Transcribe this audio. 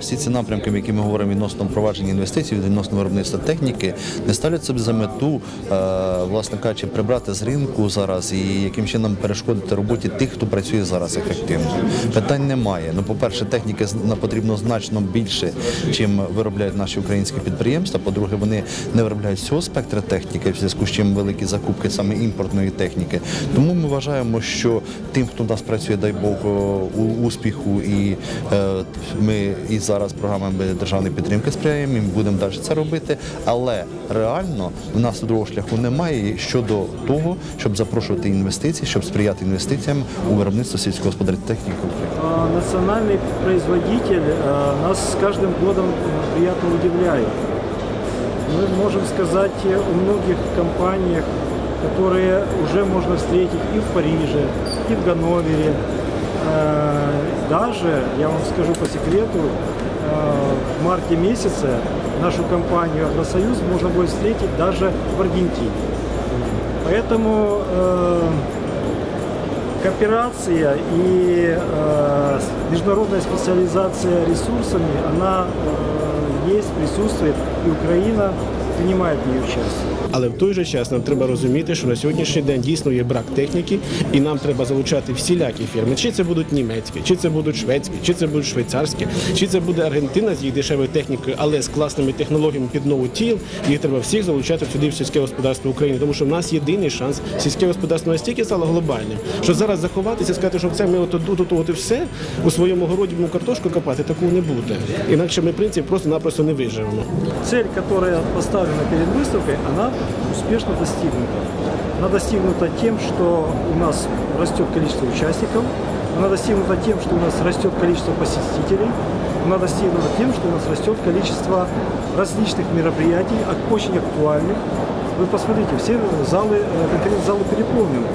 Всі ці напрямки, які ми говоримо відносно впровадження інвестицій, відносно виробництва техніки, не ставлять собі за мету, е, власне кажучи, прибрати з ринку зараз і яким чином перешкодити роботі тих, хто працює зараз ефективно. Питань немає. Ну, по-перше, техніки потрібно значно більше, чим виробляють наші українські підприємства. По-друге, вони не виробляють всього спектра техніки, в зв'язку з чим великі закупки саме імпортної техніки. Тому ми вважаємо, що тим, хто в нас працює, дай Бог, успіху, і е, ми і зараз програмами державної підтримки сприяємо, і будемо далі це робити. Але реально в нас другого шляху немає щодо того, щоб запрошувати інвестиції, щоб сприяти інвестиціям у виробництво сільськогосподарської техніки. України. А, Национальный производитель а, нас с каждым годом а, приятно удивляет. Мы можем сказать э, о многих компаниях, которые уже можно встретить и в Париже, и в Ганновере. Э, Даже, я вам скажу по секрету, э, в марте месяце нашу компанию «Агросоюз» можно будет встретить даже в Аргентине. Поэтому э, кооперация и э, международная специализация ресурсами, она э, есть, присутствует, и Украина принимает в ней участие. Але в той же час нам треба розуміти, що на сьогоднішній день дійсно є брак техніки, і нам треба залучати всілякі фірми. Чи це будуть німецькі, чи це будуть шведські, чи це будуть швейцарські, чи це буде Аргентина з їх дешевою технікою, але з класними технологіями під нову тіл. Їх треба всіх залучати сюди в сільське господарство України, тому що в нас єдиний шанс сільське господарство настільки стало глобальним, що зараз заховатися, сказати, що це ми от тут, тут, от і все у своєму городі картошку копати, такого не буде. Інакше ми в принципі просто-напросто не виживемо. Цель, которая поставлена перед выставкой, она успешно достигнута. Она достигнута тем, что у нас растет количество участников, она достигнута тем, что у нас растет количество посетителей, она достигнута тем, что у нас растет количество различных мероприятий, очень актуальных. Вы посмотрите, все залы, э, конференц-залы переполнены.